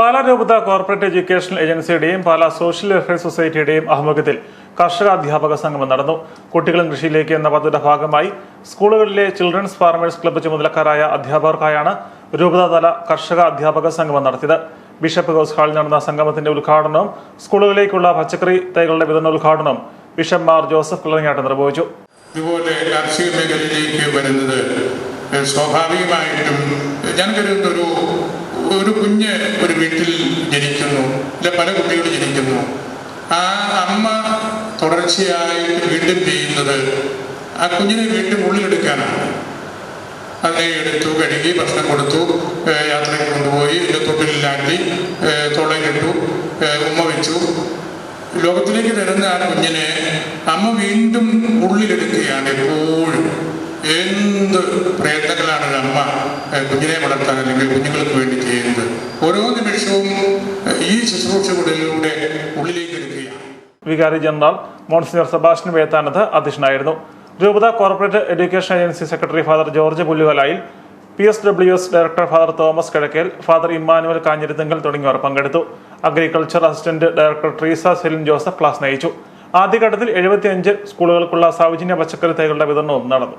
പാലാ രൂപത corporate education ഏജൻസിയുടെയും Pala social welfare സൊസൈറ്റിയുടെയും ആഭിമുഖ്യത്തിൽ കർഷക അധ്യാപക സംഗമം നടന്നു. കുട്ടികളും കൃഷിയിലേക്ക് എന്ന പദ്ധതിയുടെ ഭാഗമായി സ്കൂളുകളിലെ ചിൽഡ്രൻസ് ഫാർമേഴ്സ് ക്ലബ്ബ് ചുമതലക്കാരായ അധ്യാപകർക്കായാണ് രൂപതാതല കർഷക അധ്യാപക സംഗമം നടത്തിയത്. ബിഷപ്പ് ഹൗസ് ഹാളിൽ നടന്ന സംഗമത്തിന്റെ ഉദ്ഘാടനവും സ്കൂളുകളിലേക്കുള്ള പച്ചക്കറി തൈകളുടെ വിതരണ ഉദ്ഘാടനവും ബിഷപ്പ് മാർ ജോസഫ് കിളങ്ങാട്ട് നിർവഹിച്ചു. ഇതുപോലെ കാർഷിക മേഖലയിലേക്ക് വരുന്നത് സ്വാഭാവികമായിട്ടും ഞാൻ കരുതുന്ന ഒരു ഒരു കുഞ്ഞ് ഒരു വീട്ടിൽ ജനിക്കുന്നു. അല്ലെ പല കുട്ടികൾ ജനിക്കുന്നു. ആ അമ്മ തുടർച്ചയായിട്ട് വീണ്ടും ചെയ്യുന്നത് ആ കുഞ്ഞിനെ വീണ്ടും ഉള്ളിലെടുക്കാനാണ്. അതിനെ എടുത്തു കഴുകി ഭക്ഷണം കൊടുത്തു യാത്രയ്ക്ക് കൊണ്ടുപോയി തൊള്ളയിലിട്ടു ഏഹ്, ഉമ്മ വെച്ചു. ലോകത്തിലേക്ക് തരുന്ന ആ കുഞ്ഞിനെ അമ്മ വീണ്ടും ഉള്ളിലെടുക്കുകയാണ് എപ്പോഴും. എന്ത് ഒരു അമ്മ കുഞ്ഞിനെ വളർത്താൻ അല്ലെങ്കിൽ കുഞ്ഞുങ്ങൾക്ക് വേണ്ടി ചെയ്യുന്നത്. ഓരോ നിമിഷവും ഈ ഈ ശുശ്രൂഷകളിലൂടെ ഉള്ളിലേക്ക് എടുക്കുകയാണ്. വികാരി ജനറൽ മോൺസിനർ സബാഷൻ വേത്താനത്ത് അധ്യക്ഷനായിരുന്നു. രൂപത corporate education agency secretary father George Pullukalayil P S W S director father Thomas Kizhakkel father Emmanuel Kanjiruthinkal തുടങ്ങിയവർ പങ്കെടുത്തു. Agriculture assistant director Treesa Celine Joseph class നയിച്ചു. ആദ്യഘട്ടത്തിൽ എഴുപത്തിയഞ്ച് സ്കൂളുകൾക്കുള്ള സൗജന്യ പച്ചക്കറി തൈകളുടെ വിതരണവും നടന്നു.